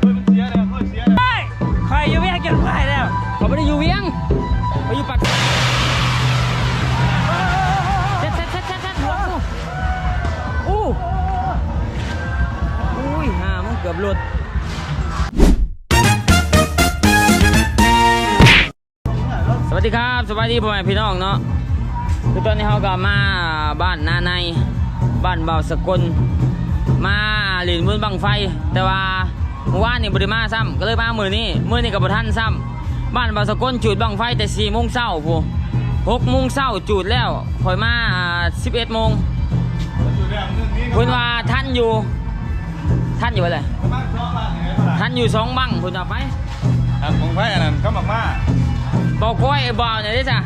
เฮ้ยมันเสียแล้วเฮ้ยเสียแล้วใครอยู่เวียงเกินไปแล้วเขาไม่ได้อยู่เวียงเขาอยู่ปากเช็ดเช็ดเช็ดเช็ดเช็ดหัวกูอู้อุ้ยห่ามึงเกือบหลุดสวัสดีครับสวัสดีพ่อแม่พี่น้องเนาะคือตอนนี้เขาก็มาบ้านนาในบ้านเบาสกุลมา หลินบุญบังไฟ แต่ว่าเมื่อวานนี่บริมาซ้ำก็เลยมามือนี้มือนี้กับบทันซ้ำบ้านบาสกลจุดบังไฟแต่สี่โมงเช้าพูหกโมงเช้าจุดแล้วคอยมาสิบเอ็ดโมงอยู่แล้วนึงนี้เพิ่นว่าท่านอยู่ ท่านอยู่อะไรท่านอยู่สองบังเพิ่นเอาไปครับของไผ่อันนั้นเขาบอกว่าบอกก้อยบ่าวเนี่ยเด้จ้ะ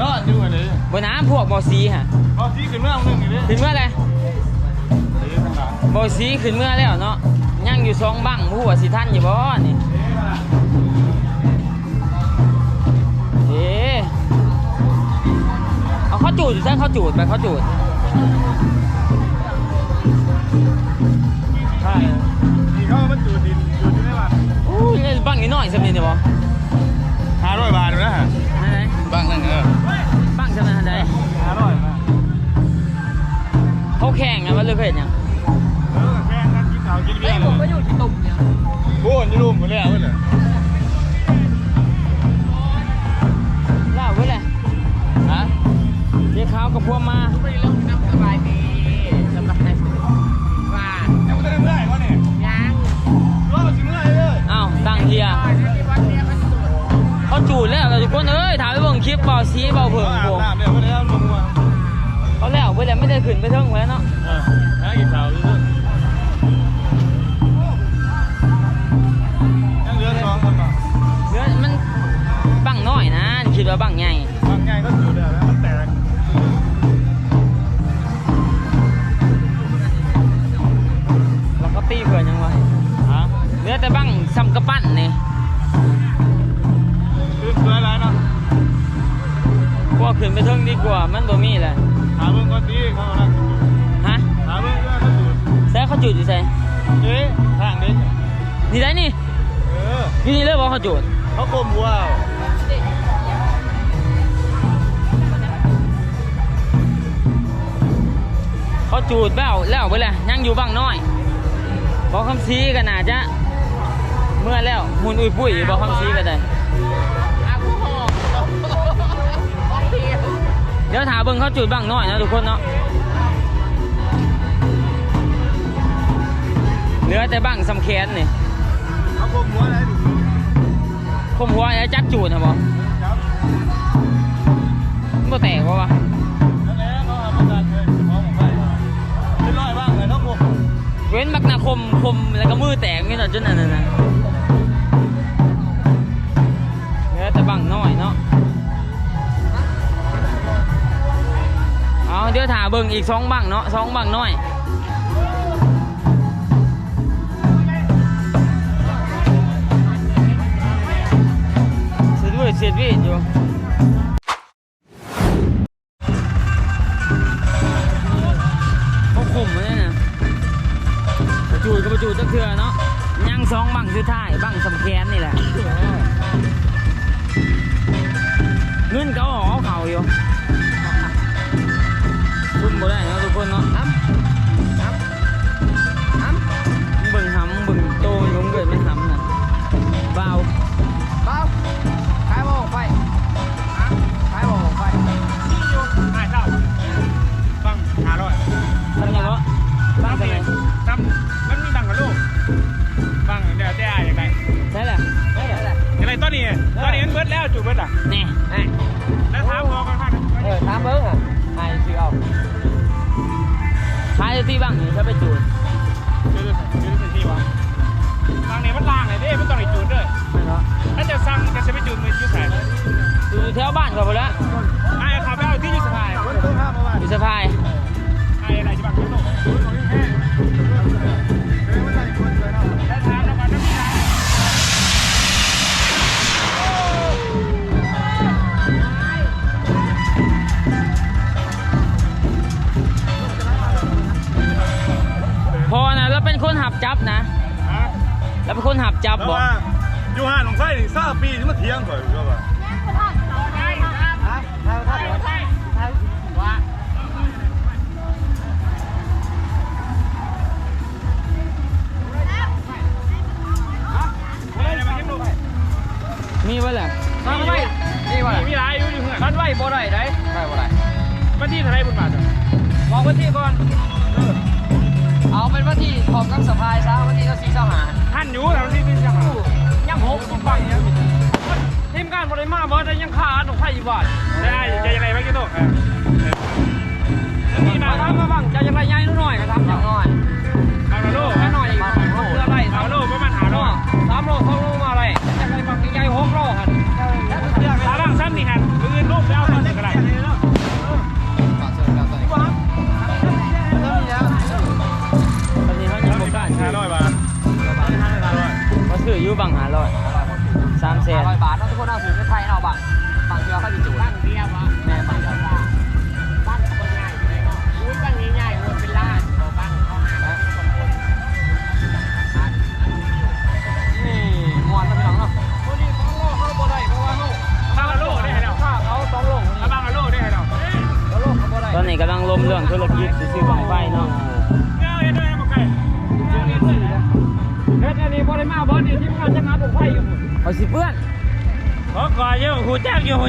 รอดอยู่อันนี้บนน้ำพวกบ่อสีฮะพอที่ขึ้นเมื่อนึงนี่ดิถึงเมื่อไร บอสีขึ้นเมื่อแล้วเนาะยังอยู่สองบังผู้ว่าสิท่านอยู่บ่นี่เอ๊ะเอาเขาจูดอยู่ใช่เขาจูดไปเขาจูดใช่นี่เขามันจูดดินจูดที่ไหนวะอู้ยนี่บังนิดหน่อยสำเนียงเดียวบ่ห้าร้อยบาทดูนะฮะอันไหนบ้างนึงเออบังสำเนียงอันใดห้าร้อยมาเขาแข่งนะว่าเลือกเห็นยังเออแข่ง กันกินข้าวกินเบียร์ผมก็อยู่ที่ตุ่มเนี่ยโอ้ยนี่รูมหมดแล้วเว้ยเนี่ยล่าไว้เลยฮะเดี๋ยวเขากับพวกมาไม่ได้ลงน้ำสบายดีสบายว่ายังไม่ได้เมื่อไหร่วะเนี่ยยังรอดสิเมื่อไหร่เลยอ้าวตั้งเฮียก่อนที่วันเนี้ยมันสุดเขาจูดแล้วแต่ทุกคนเอ้ยถามไปเบิ่งคลิปเบาสีเบาเผิงอาบผมน้ำเนี่ยไม่ได้เอาลงมาเขาแล้วไปแล้วไม่ได้ขึ้นไปเทิงไว้แล้วเนาะ คิดว่าบังใหญ่บางไงก็จูดแล้วนะมันแตกแล้วก็ตีเพื่อนยังวะฮะเหลือแต่บังซ้ำกระปั้นนี่คือเพื่ออะไรเนาะกว่าขึ้นไปเทิงดีกว่ามันบ่มีแหละหาเบิ่งก่อนดีเขากำลังจูดฮะหาเบิ่งว่าเขาจูดแซ่เขาจูดอยู่ใส่เอ๊ะทางนี้นี่ได้นี่เอออยู่นี่เลยบอกเขาจูดเขาคมหัวเอ เขาจูดแล้วแล้วไปเลยยังอยู่บังน้อยบอกคำซีกันน่าจะเมื่อแล้วหุ่นอุ้ยปุ้ยบอกคำซีกันเที่ยเดี๋ยวถามเบิ่งเขาจูดบังน้อยนะทุกคนเนาะเหลือแต่บังสำแคนนี่เขาคมหัวอะไรดูคมหัวไอ้จักจูดนะบอครับมันบ่แตกวะวะ นบักนาคมคมแล้วก็มือแตกนี่เนาะจนนั่นน่ะนะเหลือแต่บังน้อยเนาะเอาเดี๋ยวถาเบิ่งอีกสองบังเนาะสองบังน้อยเสียด้วยเสด้วยอยู่ พอนะแล้วเป็นคนหับจับนะฮะแล้วเป็นคนหับจับแล้วบ่ว่าอยู่ห้านของไส้นี่ซาปีที่มาเที่ยงข่อย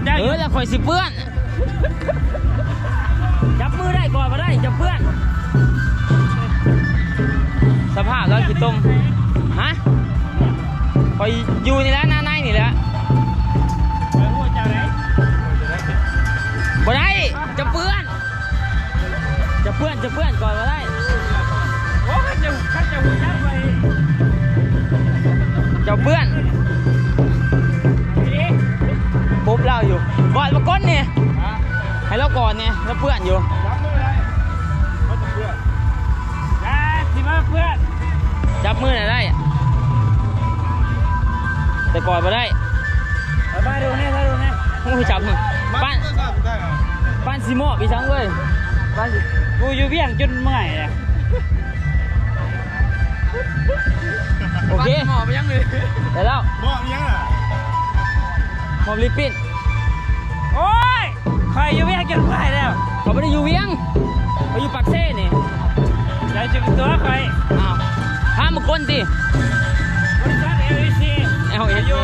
แจ้งอยู่หูแจ้งเออแล้วข่อยสิเปื้อน จับมือได้ก่อนมาได้จะเปื้อน สภาพแล้วขี้ต้มฮะข่อยอยู่นี่แหล้วหน้าในนี่แหละหูแจ้งไหนบ่ได้จะเปื้อนจะเปื้อนจะเปื้อนก่อนมาได้ ก่อนมาก้นเนี่ยให้เราก่อนเนี่ยเราเปื้อนอยู่จับมือได้เขาจะเพื่อนนะที่มาเพื่อนจับมือหน่อยได้แต่ก่อนมาได้มาดูนี่มาดูนี่มึงจับมึงป้านป้านซีโม่พี่ช้างเว้ยป้านสิกูอยู่เวียงจนเมื่อยเลยโอเคหมอไปยังเลยได้แล้วบอกยังอะมอบลิปปิ้น โอ้ยใครอยู่เวียงจนเมื่อยแล้วเขาไม่ได้อยู่เวียงเขาอยู่ปากเซ่นี่ใจจึงตัวใครอ้าวห้ามมาก้นสิบริษัทเอลิซีเอาเอ็ดอยู่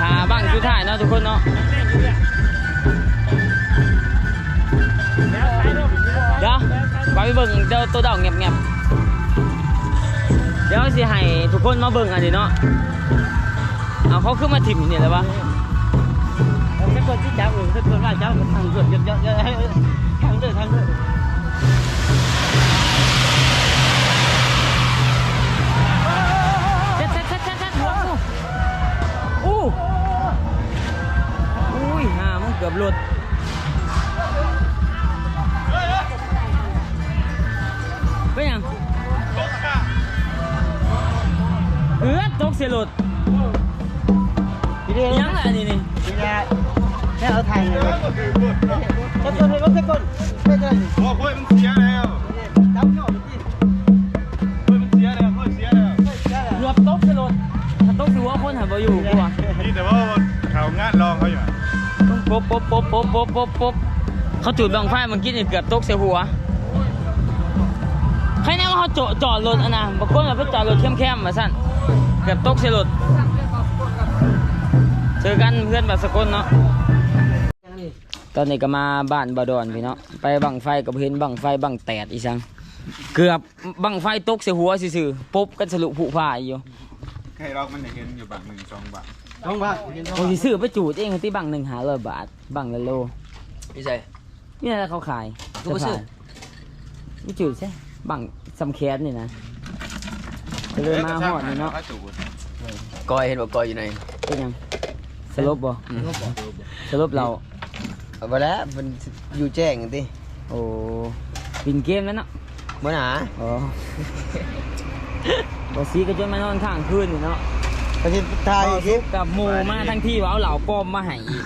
หาบ้างสุดท้ายเนาะทุกคนเนาะแล้วใช้รูปเดี๋ยวไปเบิ่งเจ้าตัวเดาเงียบๆเดี๋ยวสิให้ทุกคนมาเบิ่งอันนี้เนาะเอาเขาขึ้นมาถิ่มอยู่นี่แล้ววะ ถ้าคนที่จับอื่น คนหันมาอยู่กูอะนี่แต่ว่าเขางานรองเขาอยู่ป๊บป๊บป๊บป๊บป๊บป๊บป๊บเขาจุดบังไฟเมันกินนี่เกือบตกเสียหัวใครแน่ว่าเขาจอดจอดรถอะนะบางคนเราไปจอดรถเข้มๆมาสั่นเกือบตกเสียรถเจอกันเพื่อนแบบสกลเนาะตอนนี้ก็มาบ้านบาดอนพี่เนาะไปบังไฟกับเห็นบังไฟบังแตดอีสังเกือบบังไฟตกเสียหัวซื่อๆปุ๊บกันสรุปผู้พายอยู่ ใครเรามันเห็นอยู่บางหนึ่งสองบาทต้องว่าโอ้ยซื้อไปจูดเองที่บังหนึ่งหาร้อยบาทบังละโล พี่ใส่ นี่นะเขาขายกูบ่ซื้อ ไม่จืดใช่บังสำแคสนี่นะก็เลยมาหอดนี่เนาะกอยเห็นบอกกอยอยู่ในเป็นยังสลบบ่สลบเราเอาไปแล้วมันอยู่แจ้งกันดิโอ้ปินเกมแล้วเนาะมื่อหนาอ๋อ บ่ซีก็จนมานอนข้างคืนนี่เนาะปฏิทายคลิปกับหมูมาทั้งที่ว่าเอาเหล่าปลอมมาให้อีก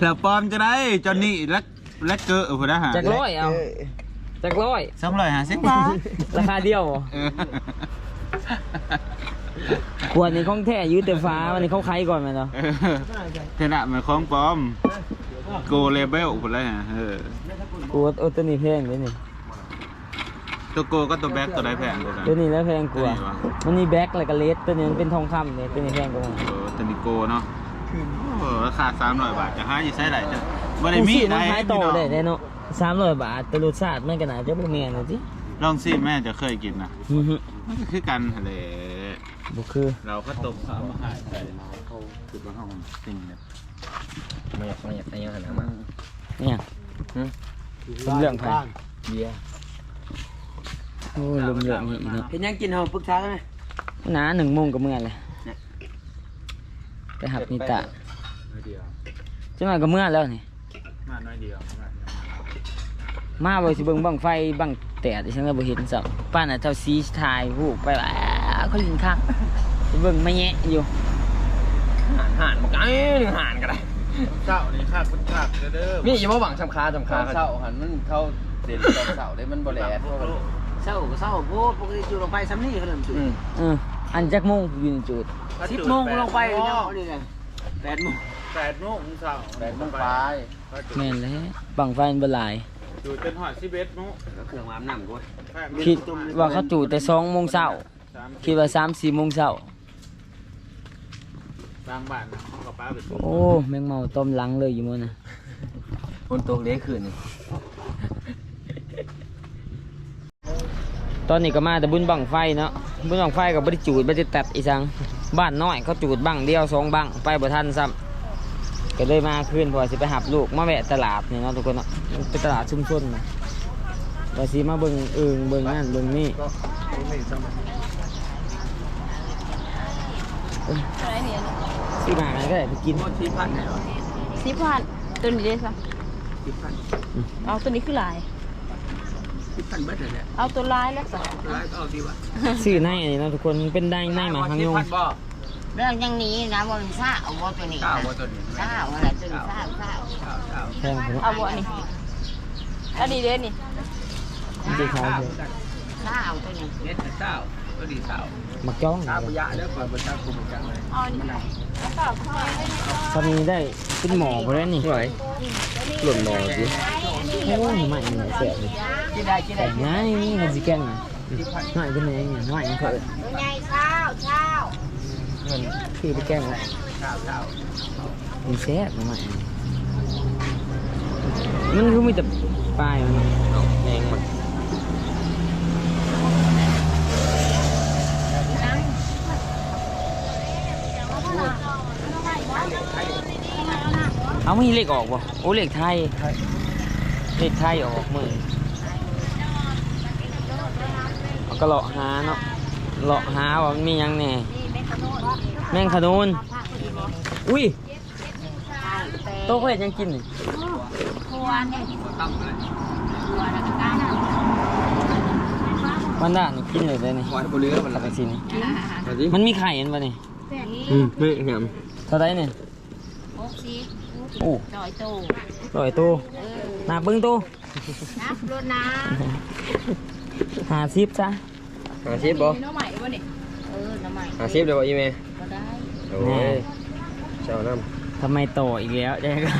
แล้วปลอมจะได้จอนนี่และและเกอร์พุ่นนะฮะจากร้อยเอาจักร้อยสองร้อยห้าสิบบาทราคาเดียวเหรอเออขวดนี้ของแท้ยืดแต่ฟ้าวันนี้เขาขายก่อนไหมเนาะเออเทนะมันของปลอมโกเลเบลหมดแล้วฮะเออกูว่าโอ้ตัวนี้แพงเลยนี่ ตัวโกก็ตัวแบ็คตัวได้แพงตัวนั้นตัวนี้แล้วแพงกว่าตัวนี้วะมันมีแบ็คอะไรกับเลสตัวนี้มันเป็นทองคำเลยตัวนี้แพงกว่าเออตัวนี้โกเนาะเออราคาสามร้อยบาทจะหาอยู่ใช้ไหนจ้ะบ่ได้มีสิมัได้นขายต่อได้ได้เนาะสามร้อยบาทแต่รสชาติมันก็น่าจะบ่แม่นเลยสิลองซิแม่จะเคยกินนะอื้อหือมันก็คือกันเลยบ่คือเราก็ตกข้าวมาขายใส่เขาคือว่าห้องสิ่งเนี่ยไม่อยากไม่อยากไม่อยากนะมาเนี่ยเป็นเรื่องไผเบียร์โอ้ยลมเยอะนี่อีกเนาะเห็นยังกินเหรอปรึกษากันไหมหนาหนึ่งโมงกับเมื่อเลยไปหับนิตะน้อยเดียวจังหวะกับเมื่อแล้วนี่มาน้อยเดียวมามาบ่สิเบิ่งบังไฟบังแตดฉันก็บ่เห็นสับป้านน่ะเท่าสีทายฮูกไปว่าเขาลินคักไปเบิ่งไม่แยะอยู่ห่านห่านบอกไอ้หนึ่งห่านก็ได้เจ้านี่คาดเป็นคาดเด้อนี่อย่ามาหวังสำคาสำคาเศร้าหันมันเข้าเด่นตอนเสาได้มันบ่แหล เพราะว่าเศร้าก็เศร้าโอ้ปกติอยู่ลงไปซ้ำนี่เขาเริ่มจุดอืมเอออันจักโมงอยู่ในจุดสิบโมงลงไปเนี่ยเขานี่ไงแปดโมงแปดโมงเช้าแปดโมงปลายแม่นแล้วบังไฟมันบ่หลาย อยู่จนหอดสิบเอ็ดโมงก็เครื่องอาบน้ำกูคิดว่าเขาจุดแต่2โมงเช้าสามคิดว่า3 4โมงเช้าบางบ้านนะเขากับป้าไปส่งโอ้แมงเมาต้มหลังเลยอยู่มื้อน่ะคนตกเลี้ยคืนนี่ ตอนนี้ก็มาแต่บุญบังไฟเนาะบุญบังไฟก็บ่ได้จูดบ่ได้ตัดอีสังบ้านน้อยเขาจูดบังเดียวสองบังไปบ่ทันซ้ำก็เลยมาคืนเพอสิไปหับลูกมาแวะตลาดนี่เนาะทุกคนเนาะมันเป็นตลาดชุมชนนะว่าสิมาเบิ่งเอิงเบิ่งนั่นเบิ่งนี่สิมากันก็ได้ไปกินที่พันเนี่ยสิบพันตัวนี้ได้สักที่พันเอาตัวนี้คือลาย ที่พันเบิดเลยแหละเอาตัวลายแล้วสักร้ายก็เอาดีวะซื้อในอันนี้เนาะทุกคนมันเป็นได้ในหมาทางยงพันบ่เรื่องอย่างนี้นะบนซ่าเอาบ่ตัวนี้เก้านะบ่ตัวนี้ซ่าอะไรตัวนี้ซ่าซ่าเก้าเก้าแพงเนาะเอาบ่อันนี้อันนี้เด้นี่มันจะขายเลยซ่าเอาตัวนี้เน็ตเก้าตัวดีเก้ามักจ้องตาปุยะแล้วก่อนบนตาคุมกันเลยเอาอันนี้แล้วก็เอาถ้ามีได้เป็นหมอไปแล้วนี่ ไหวหล่นนอนสิ โอ้ยหน่อยเสียเลยกินได้กินได้แต่ง่ายนี่มันสิแกล้งอะหน่อยเป็นไงเนี่ยหน่อยมันเถิดตัวใหญ่เช้าเช้ามันคือไปแกล้งอะเก้าเก้ามันแซ่บหน่อยมันคือมีแต่ปลายมันแหงมันเอามีเลขออกบ่โอ้เลขไทย เลขไทยออกมือเอาก็เลาะหาเนาะเลาะหาว่ามันมีหยังแหน่แมงขนูนอุ้ยโต๊ะเขาเห็นยังกินนี่ครัวเนี่ยตั้มเลยครัวแล้วก็การมันด่านี่กินเลยได้นี่วันบนเรือมันตักกะสินี่มาสิมันมีไข่เห็นป่ะนี่อืมไม่เห็นเท่าไรเนี่ยหกสิบโอ้จอยโตร้อยตัวห นักเบิ้งตัวนับรถนะหาซิบจ้ะหาชิปบ่น้องใหม่บ่นี่เออน้ำใหม่หาชิปเดี๋ยวบอกอีเมลก็ได้โอ้ยเจ้าน้ทำไมโตอีกแล้วเจ๊ก็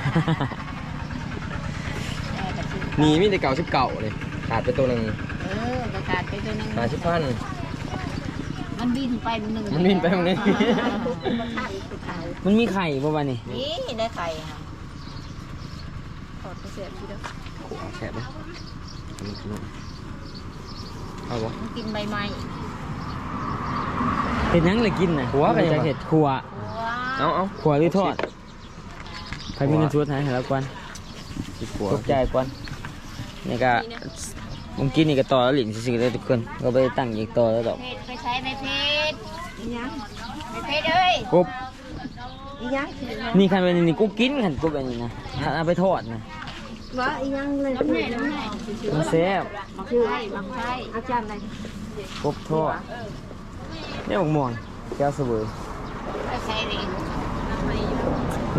แต่กระชิบำมีมีแต่เก่าชิปเก่าเลยขาดไปตัวหนึ่งเออกระขาดไปตัวนึงหาชิปพันมันบินไปหนึ่งมันบินไปมันนี่มันขาดสุดท้ายมันมีไข่ป่ะวะนี่นี่ได้ไข่ค่ะถ อดกระเสียบทีเดียวแฉะไหมเอาบ่มันกินใบไม้เห็ดหยังเลยกินน่ะขัวกันยังจะวะเห็ดขัวเอาเอาขัวหรือทอดใครมีเงินชวดให้แล้วกวนชิปขัวตกใจกวนนี่ก็ผมกินนี่ก็ต่อแล้วหลินสิๆเลยทุกคนก็ไปตั้งอีกต่อแล้วดอกเพชรไปใช้ในเพชรอีหยังในเพชรเอ้ยกบ อีหยังนี่คันเป็นนี่กูกินขันกบอันนี้นะถ้าเอาไปทอดนะว่าอีหยังเลยน้ำแน่น้ำแน่มันแซ่บมาคือไอ้มาไข่อาจารย์อะไรกบทอดเนี่ยบอกม่วงแก้วเสวยไปใช้เอง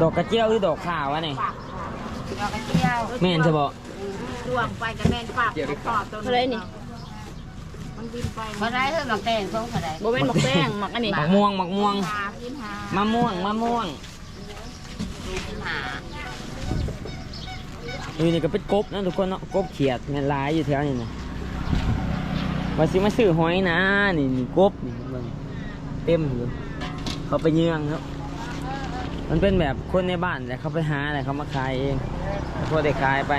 ดอกกระเจียวหรือดอกข่าววะนี่ดอกกระเจียวแม่นจะบอกดูวงไปกับแม่นฝากขอบตัวเท่าไหรนี่ มันบินไปมาได้เท่าหลักแตงเท่าไหร่บ่แม่นหมักแป้งหมักอันนี้หมักม่วงหมักม่วงปลาพิมหามะม่วงมะม่วงพิมหาอยู่นี่ก็เป็นกบนะทุกคนเนาะกบเขียดแม่นหลายอยู่แถวนี้นะว่าสิมาซื้อหอยนะนี่นี่กบนี่เบิ่งเต็มอยู่เขาไปเยืองครับมันเป็นแบบคนในบ้านแต่เขาไปหาแต่เขามาขายเองพวกได้ขายไป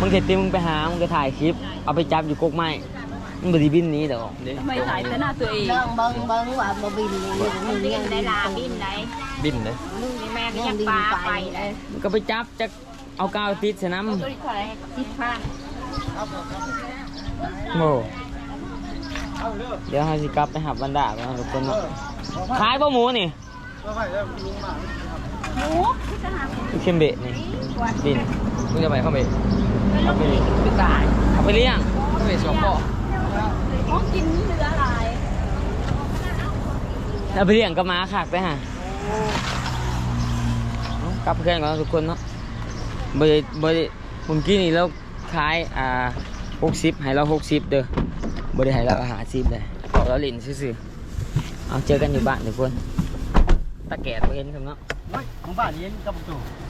มึงเห็นตีมึงไปหา มึงก็ถ่ายคลิป เอาไปจับอยู่กกไม้มึงบไดีบินหนี้ดอกทำไมถ่ายแต่หน้าตัวเองเรื่องเบิ้งเบิ้งว่าบ่บินนี่มึงยังได้ลาบินไหนบินเลยมึงนี่แม่ก็ยังปลาไปเลยมึงก็ไปจับจะเอากาวติดใส่น้ำตัวนี้เท่าไหร่สิบพันโอ้เดี๋ยวให้สิกลับไปหับวันดาก่อนทุกคนเนาะขายบ่หมูนี่หมูที่จะหาลูกเค็มเบะนี่ดินมึงจะไปเข้าไป เอาไปคือตายเอาไปเลี้ยงเข้าไปสองพ่อของกินเหลือหลายเอาไปเลี้ยงกับหมาขากไปฮะเอากลับเพื่อนก่อนทุกคนเนาะบริบริผมกินนี่แล้วขายอ่าหกสิบให้เราหกสิบเด้อบริให้เราอาหารสิบเลยเอาเราหลินซื่อๆเอาเจอกันอยู่บ้านทุกคนตะแก่ตัวเห็นครับเนาะของบ้านนี้กับประตูเ